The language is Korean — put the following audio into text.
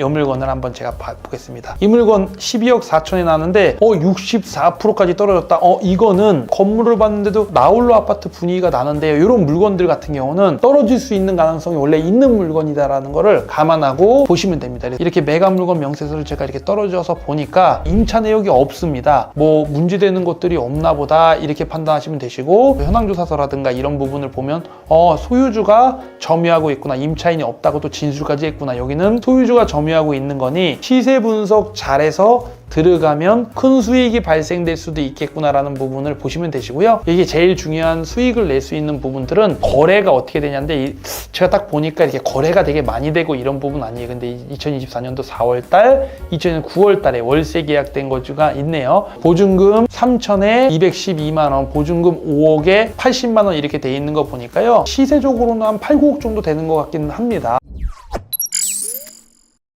이 물건을 한번 제가 봐- 보겠습니다. 이 물건 12억 4천에 나왔는데 어 64%까지 떨어졌다. 어 이거는 건물을 봤는데도 나홀로 아파트 분위기가 나는데요. 이런 물건들 같은 경우는 떨어질 수 있는 가능성이 원래 있는 물건이다라는 거를 감안하고 보시면 됩니다. 이렇게 매각 물건 명세서를 제가 이렇게 떨어져서 보니까 임차 내역이 없습니다. 뭐 문제되는 것들이 없나 보다 이렇게 판단하시면 되시고 현황 조사서라든가 이런 부분을 보면 어 소유주가 점유하고 있구나 임차인이 없다고 또 진술까지 했구나 여기는 소유주가 점유 하고 있는 거니 시세 분석 잘해서 들어가면 큰 수익이 발생될 수도 있겠구나라는 부분을 보시면 되시고요. 이게 제일 중요한 수익을 낼 수 있는 부분들은 거래가 어떻게 되냐인데 이- 제가 딱 보니까 이렇게 거래가 되게 많이 되고 이런 부분 아니에요. 근데 2024년도 4월 달, 2000년 9월 달에 월세 계약된 거가 있네요. 보증금 3천에 212만 원, 보증금 5억에 80만 원 이렇게 돼 있는 거 보니까요. 시세적으로는 한 8, 9억 정도 되는 것 같기는 합니다.